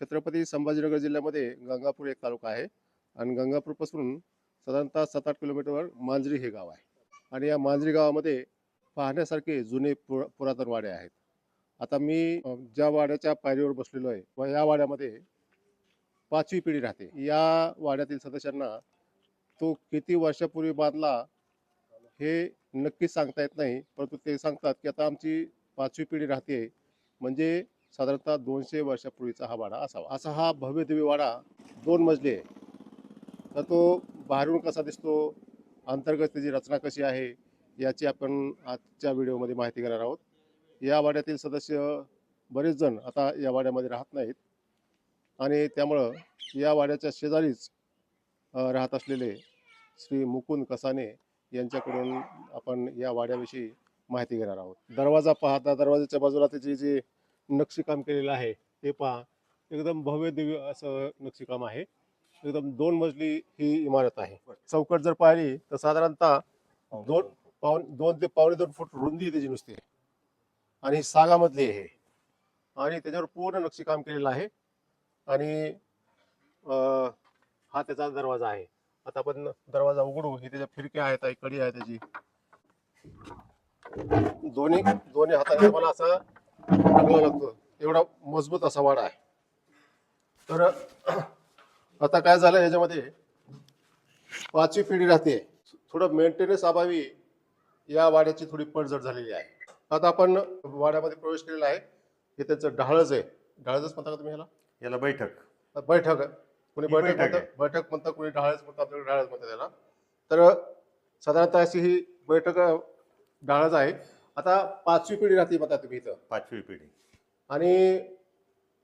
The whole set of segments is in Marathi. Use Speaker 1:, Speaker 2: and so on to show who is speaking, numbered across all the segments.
Speaker 1: छत्रपती संभाजीनगर जिल्ह्यामध्ये गंगापूर एक तालुका आहे. आणि गंगापूरपासून साधारणतः सात आठ किलोमीटरवर मांजरी हे गाव आहे. आणि या मांजरी गावामध्ये पाहण्यासारखे जुने पुरा पुरातन वाडे आहेत. आता मी ज्या वाड्याच्या पायरीवर बसलेलो आहे व या वाड्यामध्ये पाचवी पिढी राहते या वाड्यातील सदस्यांना तो किती वर्षापूर्वी बांधला हे नक्कीच सांगता येत नाही. परंतु ते सांगतात की आता आमची पाचवी पिढी राहते. म्हणजे साधारणतः दोनशे वर्षापूर्वीचा हा वाडा असावा. असा हा भव्य दिव्य वाडा दोन मजली आहे. तर तो बाहेरून कसा दिसतो? अंतर्गत त्याची रचना कशी आहे? याची आपण आजच्या व्हिडिओमध्ये माहिती घेणार आहोत. या वाड्यातील सदस्य बरेच जण आता या वाड्यामध्ये राहत नाहीत. आणि त्यामुळं या वाड्याच्या शेजारीच राहत असलेले श्री मुकुंद कसाने यांच्याकडून आपण या वाड्याविषयी माहिती घेणार आहोत. दरवाजा पाहता दरवाजाच्या बाजूला त्याची जी नक्षीकाम केलेलं आहे ते पहा. एकदम भव्य दिव्य असं नक्षीकाम आहे. एकदम दोन मजली ही इमारत आहे. चौकट जर पाहिली तर साधारणतः दोन पाऊन दोन ते पावणे दोन फूट रुंदी आहे त्याची नुसती. आणि ही सागामधली आहे. आणि त्याच्यावर पूर्ण नक्षीकाम केलेलं आहे. आणि हा त्याचा दरवाजा आहे. आता आपण दरवाजा उघडू. हे त्याच्या खिडक्या आहेत कडी आहे त्याची. दोन्ही दोन्ही हाताने मला असा टाकला लागतो. एवढा मजबूत असा वाडा आहे. तर आता काय झालं याच्यामध्ये? पाचवी पिढी राहते. थोडं मेंटेनन्स अभावी या वाड्याची थोडी पडझड झालेली आहे. आता आपण वाड्यामध्ये प्रवेश केलेला आहे. हे त्याचं ढाळच आहे. ढाळच म्हणता का तुम्ही ह्याला?
Speaker 2: याला बैठक.
Speaker 1: बैठक. कोणी बैठक
Speaker 2: बैठक
Speaker 1: म्हणतं?
Speaker 2: आहे.
Speaker 1: बैठक म्हणतं कोणी ढाळच म्हणतं आपल्याकडे ढाळच म्हणतात त्याला तर साधारणतः अशी ही बैठक ढाळच आहे. आता पाचवी पिढी राहते म्हणता तुम्ही इथं
Speaker 2: पाचवी पिढी
Speaker 1: आणि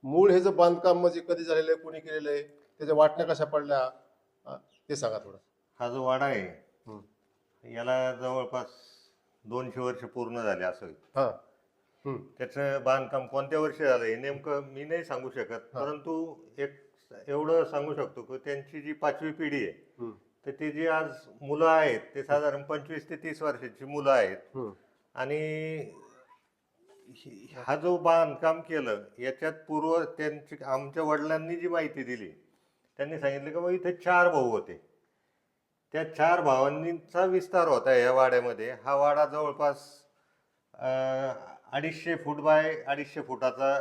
Speaker 1: मूळ हे जे बांधकाम म्हणजे कधी झालेलं आहे कोणी केलेलं आहे त्याच्या वाटण्या कशा पडल्या अं, ते सांगा थोडं
Speaker 2: हा जो वाडा आहे. याला जवळपास दोनशे वर्ष पूर्ण झाले असं
Speaker 1: हां हम्म.
Speaker 2: त्याचं बांधकाम कोणत्या वर्षी झालं हे नेमकं मी नाही सांगू शकत
Speaker 1: हा.
Speaker 2: परंतु एक एवढं सांगू शकतो की त्यांची जी पाचवी पिढी आहे
Speaker 1: हम्म.
Speaker 2: तर ती जी आज मुलं आहेत ते साधारण पंचवीस ते तीस वर्षाची मुलं आहेत
Speaker 1: हम्म.
Speaker 2: आणि हा जो बांधकाम केलं याच्यात पूर्व त्यांची आमच्या वडिलांनी जी माहिती दिली त्यांनी सांगितलं की बा इथे चार भाऊ होते. त्या चार भावांचा विस्तार होता या वाड्यामध्ये. हा वाडा जवळपास अडीचशे फूट बाय अडीचशे फुटाचा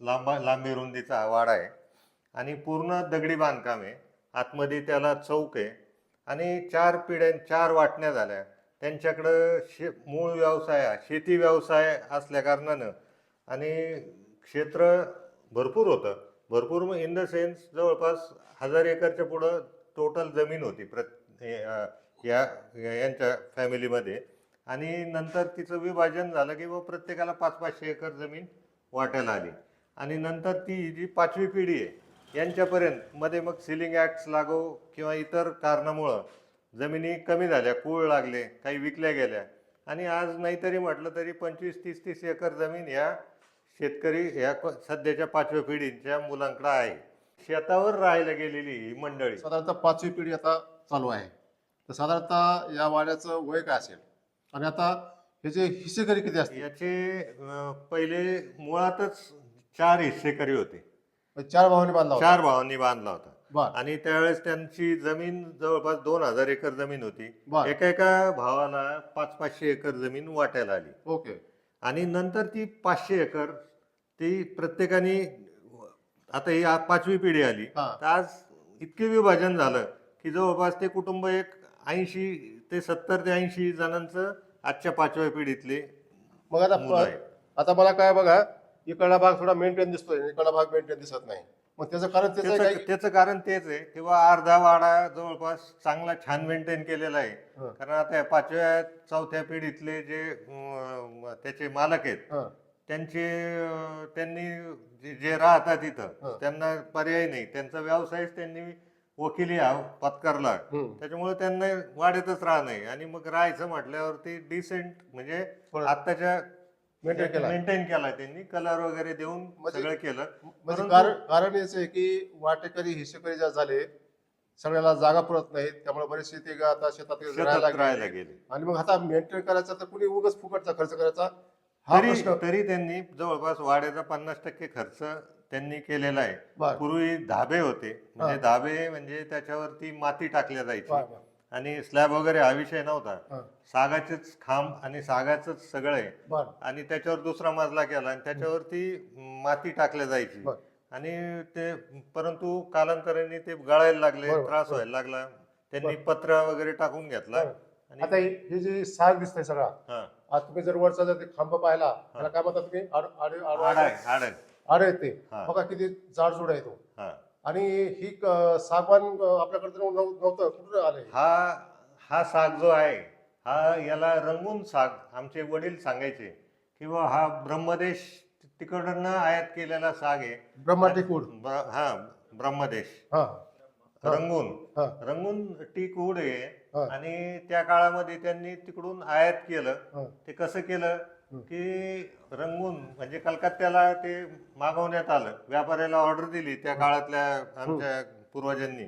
Speaker 2: लांबा लांबी रुंदीचा हा वाडा आहे. आणि पूर्ण दगडी बांधकाम आहे. आतमध्ये त्याला चौक आहे. आणि चार पिढ्या चार वाटण्या झाल्या. त्यांच्याकडं शे मूळ व्यवसाय शेती व्यवसाय असल्याकारणानं आणि क्षेत्र भरपूर होतं. भरपूर मग इन द सेन्स जवळपास हजार एकरच्या पुढं टोटल जमीन होती प्रत हे, या यांच्या फॅमिलीमध्ये आणि नंतर तिचं विभाजन झालं की व प्रत्येकाला पाच पाचशे एकर जमीन वाट्याला आली. आणि नंतर ती जी पाचवी पिढी आहे यांच्यापर्यंत मध्ये मग सिलिंग ॲक्ट्स लागो किंवा इतर कारणामुळं जमिनी कमी झाल्या कूळ लागले काही विकल्या गेल्या. आणि आज नाहीतरी म्हटलं तरी पंचवीस तीस तीस एकर जमीन या शेतकरी ह्या सध्याच्या पाचव्या पिढीच्या मुलांकडे आहे. शेतावर राहायला गेलेली ही मंडळी.
Speaker 1: साधारणतः पाचवी पिढी आता चालू आहे. तर साधारणतः या वाड्याचं वय काय असेल? आणि आता ह्याचे हिस्सेकरी किती असतील?
Speaker 2: याचे पहिले मुळातच चार हिस्सेकरी होते.
Speaker 1: चार भावांनी बांधला.
Speaker 2: चार भावांनी बांधला होता.
Speaker 1: बर.
Speaker 2: आणि त्यावेळेस त्यांची जमीन जवळपास दोन हजार एकर जमीन होती.
Speaker 1: बर.
Speaker 2: एका एका भावाला पाच पाचशे एकर जमीन वाट्याला आली.
Speaker 1: ओके.
Speaker 2: आणि नंतर ती पाचशे एकर ती प्रत्येकाने आता ही पाचवी पिढी आली.
Speaker 1: हा.
Speaker 2: तर आज इतके विभाजन झालं की जवळपास ते कुटुंब एक ऐंशी ते सत्तर ते ऐंशी जणांचं आजच्या पाचव्या पिढीतले
Speaker 1: मग आता
Speaker 2: मुलं आहेत.
Speaker 1: आता मला काय बघा इकडला भाग थोडा मेंटेन दिसतोय इकडला भाग मेंटेन दिसत नाही. मग त्याचं कारण त्याचं
Speaker 2: त्याचं त्याचं कारण तेच आहे किंवा अर्धा वाडा जवळपास चांगला छान मेंटेन केलेला आहे
Speaker 1: हं.
Speaker 2: कारण आता या पाचव्या चौथ्या पिढीतले जे अं, त्याचे मालक आहेत
Speaker 1: हं.
Speaker 2: त्यांचे अं, त्यांनी जे- जे राहतात इथं
Speaker 1: हं.
Speaker 2: त्यांना पर्याय नाही त्यांचा व्यवसायच त्यांनी वकिली हा पत्करला. त्याच्यामुळे त्यांना वाड्यातच राहणं आहे आणि मग राहायचं म्हटल्यावर ते डिसेंट म्हणजे
Speaker 1: थोडं
Speaker 2: आत्ताच्या
Speaker 1: मेंटेन केला.
Speaker 2: मेंटेन केला त्यांनी. कलर वगैरे देऊन
Speaker 1: म्हणजे-
Speaker 2: सगळं केलं.
Speaker 1: म्हणजे
Speaker 2: परंतु-
Speaker 1: कारण कारण याच आहे की वाटेकरी हिस्सेकरी ज्या झाले सगळ्याला जागा पुरत नाहीत. त्यामुळे बरेचसे ते गा- आता शेतात राहायला
Speaker 2: शेतात राहायला
Speaker 1: गेले.
Speaker 2: गेले
Speaker 1: आणि मग आता मेंटेन करायचा तर कुणी उगाच फुकटचा खर्च करायचा? हा
Speaker 2: तरी
Speaker 1: प्रश्न.
Speaker 2: तरी त्यांनी जवळपास वाड्याचा पन्नास टक्के खर्च त्यांनी केलेलं आहे.
Speaker 1: बर.
Speaker 2: पूर्वी धाबे होते. म्हणजे
Speaker 1: हा.
Speaker 2: धाबे म्हणजे त्याच्यावरती माती टाकल्या जायची.
Speaker 1: बर.
Speaker 2: आणि स्लॅब वगैरे हा विषय नव्हता.
Speaker 1: हा.
Speaker 2: सागाचेच खांब आणि सागाचंच सगळं आहे. आणि त्याच्यावर दुसरा मजला केला आणि त्याच्यावरती माती टाकल्या जायची. आणि ते परंतु कालांतराने ते गळायला लागले त्रास. व्हायला लागला. त्यांनी पत्र वगैरे टाकून घेतला. आणि
Speaker 1: आता हे हे जे साग दिसतंय सगळा
Speaker 2: हा.
Speaker 1: आज तुम्ही जर वरचा जर ते खांब पाहिला त्याला काय म्हणतात तुम्ही आड आड ते.
Speaker 2: हा.
Speaker 1: बघा किती जाडजूड आहे तो.
Speaker 2: हा
Speaker 1: आणि ही सागवान आपल्याकडे नव्हतं कुठं आलंय
Speaker 2: हा हा साग जो आहे हा याला रंगून साग आमचे वडील सांगायचे किंवा हा ब्रह्मदेश तिकडनं आयात केलेला साग आहे
Speaker 1: ब्रह्माटिकूड
Speaker 2: ब्र- हा ब्रह्मदेश. रंगून. रंगून टीक उड आहे. आणि त्या काळामध्ये त्यांनी तिकडून आयात. केलं ते कसं केलं. की रंगून म्हणजे कलकत्त्याला ते मागवण्यात आलं. व्यापाऱ्याला ऑर्डर दिली त्या काळातल्या आमच्या पूर्वजांनी.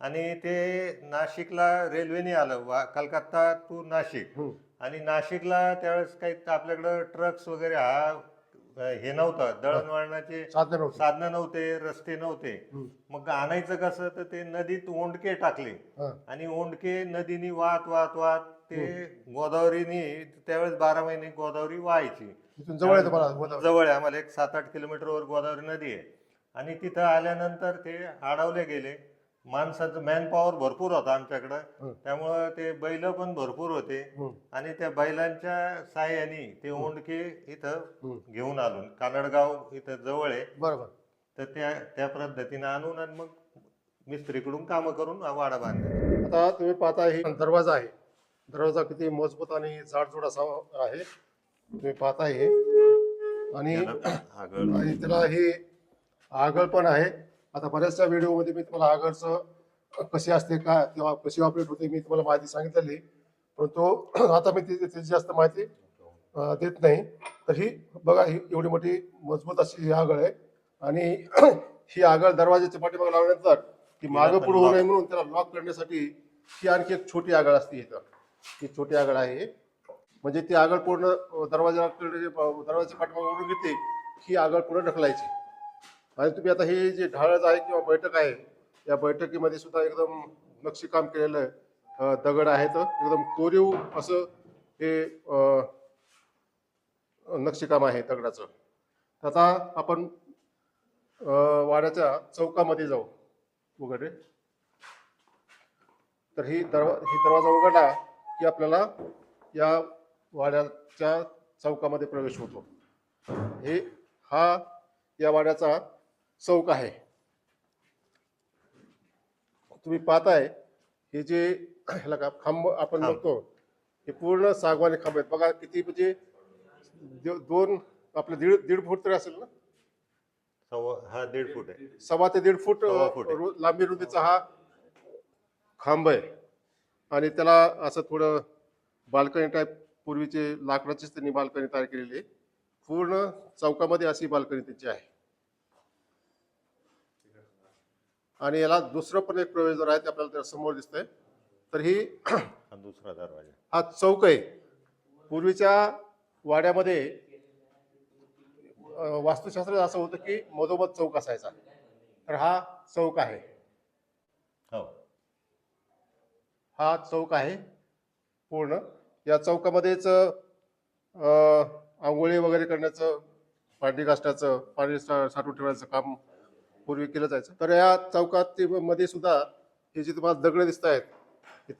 Speaker 2: आणि ते नाशिकला रेल्वेने आलं. वा कलकत्ता टू नाशिक. आणि नाशिकला त्यावेळेस काही आपल्याकडं ट्रक्स वगैरे हा हे नव्हतं. दळणवळणाचे
Speaker 1: साधनं नव्हती.
Speaker 2: रस्ते नव्हते. मग आणायचं कसं? तर ते नदीत ओंडके टाकले. आणि ओंडके नदीनी वाहत वाहत वाहत ते गोदावरीनी त्यावेळेस बारा महिने गोदावरी वाहायची.
Speaker 1: इथून जवळ आहे तुम्हाला गोदावरी.
Speaker 2: जवळ आहे आम्हाला एक सात आठ किलोमीटरवर गोदावरी नदी आहे. आणि तिथं आल्यानंतर ते अडवले गेले. माणसाचं मॅन पॉवर भरपूर होता आमच्याकडं.
Speaker 1: हं.
Speaker 2: त्यामुळं ते बैल पण भरपूर होते.
Speaker 1: हम्म,
Speaker 2: आणि त्या बैलांच्या साह्याने ते ओंडके इथं. घेऊन आलो. कानडगाव इथं जवळ आहे.
Speaker 1: बरोबर.
Speaker 2: तर त्या त्या पद्धतीनं आणून आणि मग मिस्त्रीकडून कामं करून हा वाडा बांधले.
Speaker 1: आता तुम्ही पाहता हे दरवाजा आहे. दरवाजा किती मजबूत आणि जाडजूड असा आहे. तुम्ही पाहताय हे. आणि आणि त्याला हे आगळ पण आहे. आता बऱ्याचशा व्हिडिओमध्ये मी तुम्हाला आगळचं कशी असते का किंवा कशी ऑपरेट होते मी तुम्हाला माहिती सांगितलेली. परंतु आता मी ती- त्याची जास्त माहिती देत नाही. तर ही बघा ही एवढी मोठी मजबूत अशी ही आगळ आहे. आणि ही आगळ दरवाजाच्या पाठीमागे लावल्यानंतर ती मागं पुढे होऊ नये. म्हणून त्याला लॉक करण्यासाठी ही आणखी एक छोटी आगळ असते इथं. ही छोटी आगळ आहे. म्हणजे ती आगळ पूर्ण दरवाजाकडे दरवाजा पाठवा पाठीमागे ओढून घेते ही आगळ पूर्ण ढकलायची. आणि तुम्ही आता हे जे ढाळज आहे किंवा बैठक आहे या बैठकीमध्ये सुद्धा एकदम नक्षीकाम केलेलं आहे. दगड आहेत एकदम कोरीव असं हे नक्षीकाम आहे दगडाचं. आता आपण वाड्याच्या चौकामध्ये जाऊ. वगैरे तर ही दरवा ही दरवाजा उघडला की आपल्याला या वाड्याच्या चौकामध्ये प्रवेश होतो. हे हा या वाड्याचा चौक आहे. तुम्ही पाहताय हे जे ह्याला का खांब आपण. बघतो हे पूर्ण सागवानी खांब आहेत. बघा किती म्हणजे दोन आपले दीड दीड फूट तरी असेल ना?
Speaker 2: सव्वा हा दीड फूट आहे.
Speaker 1: सव्वा ते दीड फूट लांबी रुंदीचा हा खांब आहे. आणि त्याला असं थोडं बाल्कनी टाईप पूर्वीचे लाकडाचीच त्यांनी बाल्कनी तयार केलेली आहे. पूर्ण चौकामध्ये अशी बाल्कनी त्यांची आहे. आणि याला दुसरं पण एक प्रवेशद्वार आहे ते आपल्याला समोर दिसतंय. तर ही
Speaker 2: दुसरा दरवाजा.
Speaker 1: हा चौक आहे. पूर्वीच्या वाड्यामध्ये अं, वास्तुशास्त्रात असं होतं की मधोमध चौक असायचा. तर हा चौक आहे.
Speaker 2: हो.
Speaker 1: हा चौक आहे पूर्ण. या चौकामध्येच अं, आंघोळी वगैरे करण्याचं पाणी घासण्याचं पाणी साठवून ठेवायचं काम पूर्वी केलं जायचं. तर या चौकात ते मध्ये सुद्धा हे जे तुम्हाला दगड दिसत आहेत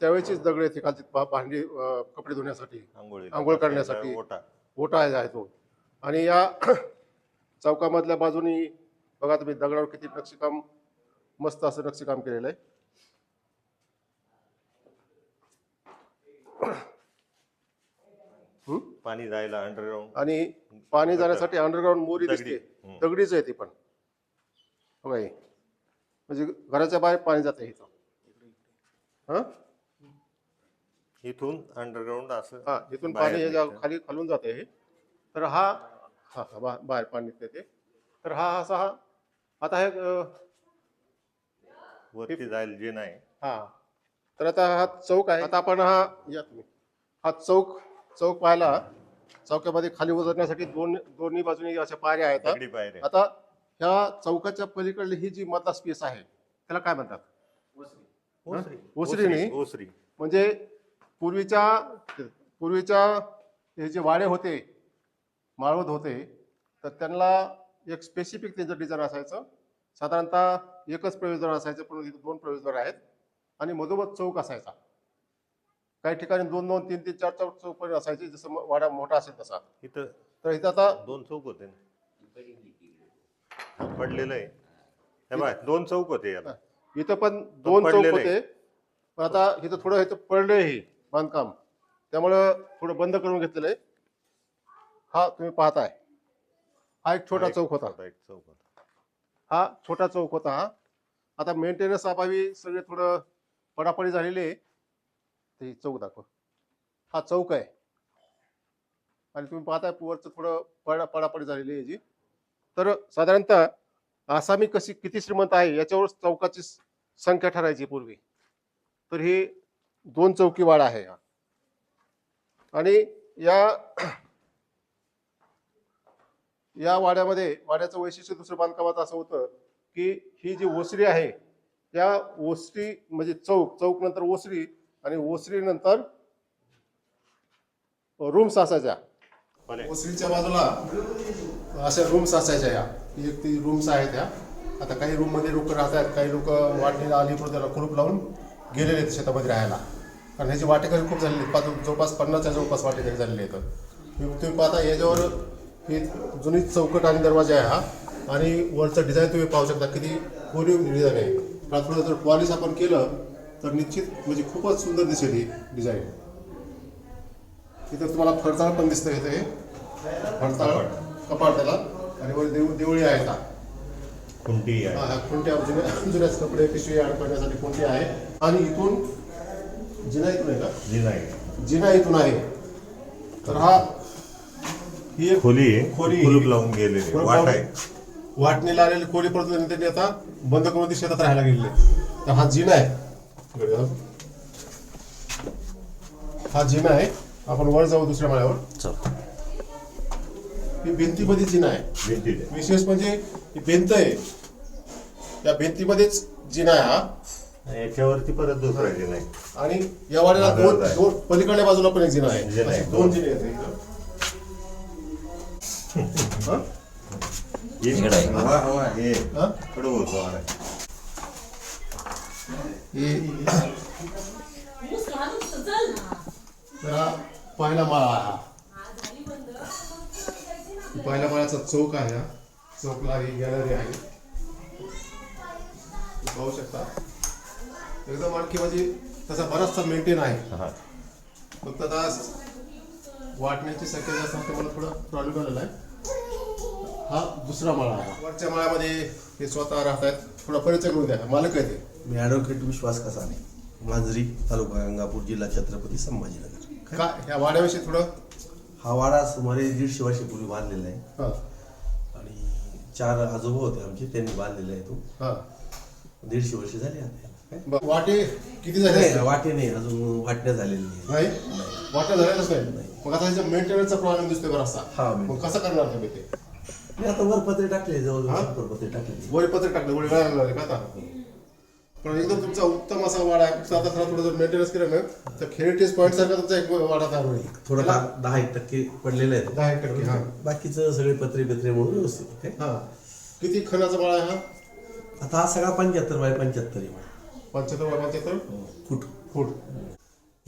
Speaker 1: त्यावेळेचीच दगड आहेत खालची भांडी कपडे धुण्यासाठी
Speaker 2: आंघोळी
Speaker 1: करण्यासाठी.
Speaker 2: ओटा.
Speaker 1: आहे तो. आणि या चौकामधल्या बाजूनी बघा तुम्ही दगडावर किती नक्षीकाम मस्त असं नक्षीकाम केलेलं आहे. हं?
Speaker 2: पाणी जायला अंडरग्राऊंड
Speaker 1: आणि पाणी जाण्यासाठी अंडरग्राऊंड मोरी
Speaker 2: दगडी.
Speaker 1: दिसते
Speaker 2: हं.
Speaker 1: दगडीच आहे ती पण बघा हे. म्हणजे घराच्या बाहेर पाणी जाते इथं हा
Speaker 2: इथून अंडरग्राऊंड असं
Speaker 1: हा इथून
Speaker 2: बाहेर
Speaker 1: पाणी
Speaker 2: निघतं.
Speaker 1: खाली खालून जाते हे तर हा हा हा बा- बाहेर पाणी निघते ते तर हा असा हा आता हे अं,
Speaker 2: वरती जायला जे नाही
Speaker 1: हा तर आता हा चौक आहे. आता आपण हा या तुम्ही. हा चौक चौक पाहिला चौकामध्ये खाली उतरण्यासाठी दोन दोन्ही बाजूनी अशा पायऱ्या आहेत.
Speaker 2: पायऱ्या.
Speaker 1: आता ह्या चौकाच्या पलीकडली ही जी मतदार स्पेस आहे त्याला काय म्हणतात?
Speaker 2: ओसरी.
Speaker 1: ओसरी. नाही?
Speaker 2: ओसरी
Speaker 1: म्हणजे पूर्वीच्या पूर्वीच्या हे जे वाडे होते माळवत होते तर त्यांना एक स्पेसिफिक त्यांचं डिझाईन असायचं. साधारणतः एकच प्रवेशद्वार असायचं पण इथं दोन प्रवेशद्वार आहेत. आणि मधोमध चौक असायचा. काही ठिकाणी दोन दोन तीन तीन चार चार चौक पण असायचे जसं वाडा मोठा असेल तसा.
Speaker 2: इथं
Speaker 1: तर इथं आता
Speaker 2: दोन चौक होते ना. पडलेलं आहे. हे दोन चौक होते याला.
Speaker 1: इथं पण दोन चौक
Speaker 2: पडलेलं
Speaker 1: होते. पण आता इथं थोडं इथं पडलंय हे बांधकाम. त्यामुळं थोडं बंद करून घेतलेलं आहे. हा तुम्ही पाहताय. हा एक छोटा चौक होता.
Speaker 2: होता एक चौक होता.
Speaker 1: हा छोटा चौक होता हा. आता मेंटेनन्स अभावी सगळे थोडं पडापडी झालेली आहे. ते चौक दाखव. हा चौक आहे. आणि तुम्ही पाहताय वरचं थोडं पडा पडापडी झालेली आहे जी तर साधारणतः आसामी कशी किती श्रीमंत आहे याच्यावर चौकाची संख्या ठरायची पूर्वी. तर ही दोन चौकी वाडा आहे हा. आणि या या वाड्यामध्ये वाड्याचं वैशिष्ट्य दुसरं बांधकामाचं असं होतं की ही जी ओसरी आहे त्या ओसरी म्हणजे चौक चौक नंतर ओसरी आणि ओसरी नंतर रूम्स असायच्या
Speaker 2: पण.
Speaker 1: ओसरीच्या बाजूला अशा रूम्स असायच्या या. एक ती रूम्स आहेत ह्या आता काही रूममध्ये लोक राहतात काही लोक वाटणीला अलीकडे त्याला कुलूप लावून गेलेले आहेत शेतामध्ये राहायला. कारण ह्याची वाटेकरी खूप झालेली आहेत. पाच जवळपास पन्नासच्या जवळपास वाटेकरी झालेले आहेत. तुम्ही तुम्ही पाहता याच्यावर ही जुनी चौकट आणि दरवाजा आहे हा. आणि वरचं डिझाईन तुम्ही पाहू शकता किती कोरीव डिझाईन आहे. पण थोडं जर पॉलिश आपण केलं तर निश्चित म्हणजे खूपच सुंदर दिसेल ही डिझाईन इथं तुम्हाला फडताळ पण दिसतं इथे हे. फडताळ कपाट. त्याला. आणि वर देऊ देवळी आहे का
Speaker 2: खुंटी आहे.
Speaker 1: खुंट्या जुन्या जुन्याच कपडे पिशवी अडकवण्यासाठी खुंटी आहे. आणि इथून जिना इथून आहे का?
Speaker 2: जी नाही
Speaker 1: जिना इथून आहे. तर हा ही एक
Speaker 2: खोली आहे.
Speaker 1: खोली.
Speaker 2: लावून गेलेली वाट आहे.
Speaker 1: वाटणीला आलेली कोळी परत त्यांनी आता बंद करून ती शेतात राहायला गेलेले तर हा जिना आहे. हा जिना आहे आपण वर जाऊ दुसऱ्या माळ्यावर ही भिंतीमध्ये जिना आहे
Speaker 2: आहे.
Speaker 1: विशेष म्हणजे ही भिंत आहे त्या भिंतीमध्येच जिना आहे हा
Speaker 2: याच्यावरती परत दुसरा जी नाही
Speaker 1: आणि या वाड्याला दोन
Speaker 2: आहे.
Speaker 1: दोन पलीकडल्या बाजूला पण एक जिना आहे
Speaker 2: जिना आहे,
Speaker 1: दोन
Speaker 2: दोन.
Speaker 1: जिने आहेत इथं. हं? पहिला माळा आहे हा पहिल्या माळ्याचा चौक आहे हा चौकला ही गॅलरी आहे पाहू शकता एकदम आणखी म्हणजे तसा बराचसा मेंटेन आहे. फक्त आता वाटण्याची संख्या जास्त असते मला थोडा प्रॉब्लेम आलेला आहे हा दुसरा माळा आहे. वरच्या माळ्यामध्ये हे स्वतः राहतात. थोडा परिचय करून द्या. मालक आहे ते.
Speaker 3: मी ॲडव्होकेट विश्वास कसाने मांजरी तालुका गंगापूर जिल्हा छत्रपती संभाजीनगर.
Speaker 1: का? ह्या वाड्याविषयी थोडं?
Speaker 3: हा वाडा सुमारे दीडशे वर्षापूर्वी बांधलेला आहे.
Speaker 1: हा.
Speaker 3: आणि चार आजोबा होते आमचे त्यांनी बांधलेला आहे तो.
Speaker 1: हा.
Speaker 3: दीडशे वर्ष झाली आता याला. काय?
Speaker 1: वाटे किती झाले
Speaker 3: नाही
Speaker 1: असतील?
Speaker 3: वाटे नाही अजून वाटण्या झालेली नाही.
Speaker 1: नाही? वाट्या झालेलंच नाही. मग आता ह्याच्या मेंटेनन्सचा प्रॉब्लेम दिसतोय बराचसा.
Speaker 3: हा,
Speaker 1: मग कसं करणार तुम्ही ते?
Speaker 3: मी आता वर पत्रे टाकले
Speaker 1: हा?
Speaker 3: जवळजवळ शंभर पत्रे टाकले.
Speaker 1: वरी पत्र टाकलं वेळा लागले का आता? पण एकदम तुमचा उत्तम असा वाडा आहे. फक्त आता थोडा जर मेंटेनन्स केलं ना तर हेरिटेज पॉईंट सारखा तुमचा एक वाडा तयार होईल.
Speaker 3: थोडं
Speaker 1: त्याला
Speaker 3: दहा एक टक्के पडलेले आहेत.
Speaker 1: दहा एक टक्के हा.
Speaker 3: बाकीचं सगळे पत्रे बित्रे म्हणून व्यवस्थित आहे.
Speaker 1: हा. किती खणाचा माळा आहे हा?
Speaker 3: आता हा सगळा पंच्याहत्तर बाय पंच्याहत्तर आहे वाडा.
Speaker 1: पंच्याहत्तर बाय पंच्याहत्तर?
Speaker 3: फूट.
Speaker 1: फूट.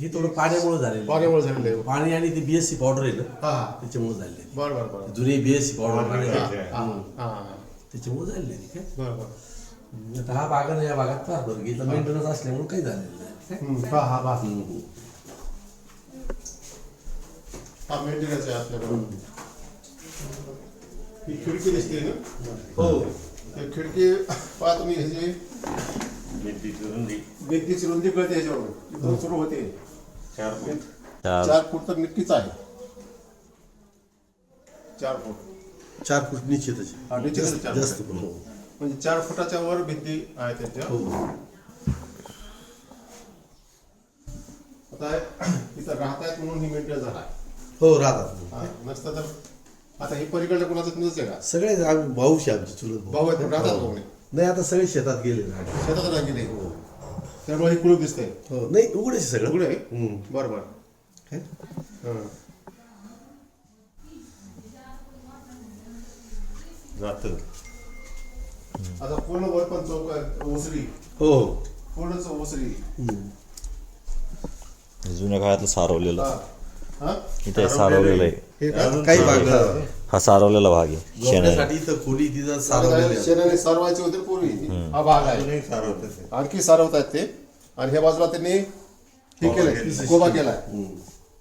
Speaker 3: हे थोडं पाण्यामुळे झालेलं.
Speaker 1: पाण्यामुळे झालेलं आहे.
Speaker 3: पाणी आणि ती बीएससी पावडर आहे ना
Speaker 1: हा हा.
Speaker 3: त्याच्यामुळे झाले
Speaker 1: बरं बरं बरं.
Speaker 3: जुनी बीएससी पावडर
Speaker 2: हा, हा,
Speaker 3: त्याच्यामुळे झालेली आहे काय
Speaker 1: बरं बरं.
Speaker 3: आता हा बागान या भागात फार बरं गेला मेंटेनन्स असल्यामुळे काही झालेलं नाही काय?
Speaker 1: हम्म, हा हा हा
Speaker 3: हम्म.
Speaker 1: हा मेंटेनन्स आहे आपल्याकडे. ही खिडकी दिसते ना?
Speaker 3: हो.
Speaker 1: ही खिडकी पहा तुम्ही ह्याची
Speaker 2: भिंतीची रुंदी.
Speaker 1: भिंतीची रुंदी कळते ह्याच्यावरून इथून सुरू होते.
Speaker 2: चार फूट.
Speaker 1: चार. फूट तर नक्कीच आहे. चार फूट.
Speaker 3: चार फूट निश्चितच.
Speaker 1: हा, निश्चितच
Speaker 3: जास्त
Speaker 1: चार
Speaker 3: जास्त
Speaker 1: फूट.
Speaker 3: पण हो.
Speaker 1: म्हणजे चार फुटाच्या वर भिंती आहे त्यांच्या.
Speaker 3: हो
Speaker 1: आता इथं राहतायत म्हणून ही मेंटेन झाला
Speaker 3: हो राहतात
Speaker 1: हा, नसतं तर आता हे पलीकडलं कोणाचं तुमचंच आहे का?
Speaker 3: सगळे आम्ही भाऊश आमचे चुलत
Speaker 1: भाऊ. आहेत पण राहतात कोणी?
Speaker 3: नाही आता सगळे शेतात गेले ना
Speaker 1: शेतात नाही त्यामुळे हे कुलूप दिसतंय.
Speaker 3: हो नाही उघडेच आहे सगळं.
Speaker 1: उघडे आहे?
Speaker 3: हम्म.
Speaker 1: बरं बरं.
Speaker 3: काय?
Speaker 1: हां.
Speaker 2: जातं.
Speaker 1: आता पूर्ण वर पण चौक ओसरी.
Speaker 3: हो हो.
Speaker 1: पूर्णच ओसरी.
Speaker 3: हम्म.
Speaker 4: जुन्या काळातलं सारवलेलं.
Speaker 1: हा. हा?
Speaker 4: इथे सारवलेलं आहे.
Speaker 1: हे का
Speaker 3: काही भाग.
Speaker 4: हा सारवलेला भाग आहे शेणाने.
Speaker 3: झोपण्यासाठी इथं खोली तिथं सारवलेली आहे.
Speaker 1: शेणाने सारवायचे होते पूर्वी. हा भाग आहे.
Speaker 2: अजूनही सारवतं ते
Speaker 1: आणखी सारवतात ते. आणि ह्या बाजूला त्यांनी हे
Speaker 2: कोबा
Speaker 1: केलंय. कोबा केलाय.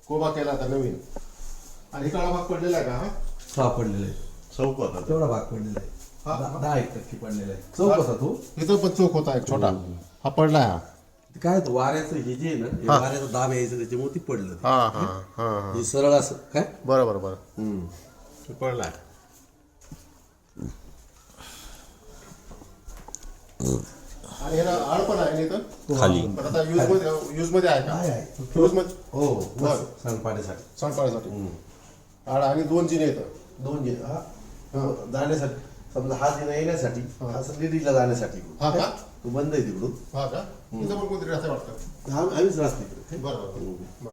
Speaker 1: कोबा केला आता नवीन. आणि हे काळा भाग पडलेला आहे का हा?
Speaker 3: हा पडलेला आहे.
Speaker 2: चौक होता तो.
Speaker 3: तेवढा भाग पडलेला आहे.
Speaker 1: हा.
Speaker 3: दहा दहा एक टक्के पडलेला आहे. चौक होता तो?
Speaker 1: इथं पण चौक होता एक छोटा. हा पडलाय हा.
Speaker 3: ते काय होतं वाऱ्याचं हे जे आहे ना हे. वाऱ्याचा दाब यायचं त्याच्यामुळे ते पडलं. ते.
Speaker 1: हा हा हा.
Speaker 3: हे सरळ असं काय?
Speaker 1: बरं बरं बरं
Speaker 3: हम्म.
Speaker 1: हे पडलाय. आणि ह्याला आड पण आहे ना इथं
Speaker 4: खाली.
Speaker 1: पण आता यूजमध्ये यूजमध्ये आहे का?
Speaker 3: आहे.
Speaker 1: यूजमध्ये?
Speaker 3: हो
Speaker 1: बरं.
Speaker 3: बस सांडपाण्यासाठी.
Speaker 1: सांडपाण्यासाठी. आड आणि दोन जिने येतं
Speaker 3: दोन जे हा. हा, जाण्यासाठी. समजा हा जिना येण्यासाठी हा. लेडीजला जाण्यासाठी.
Speaker 1: हा का?
Speaker 3: तो बंद आहे तिकडून.
Speaker 1: हा का? इथं पण कोणतरी असं वाटतं?
Speaker 3: हा आम्हीच राहतो तिकडे.
Speaker 1: बरं बरं.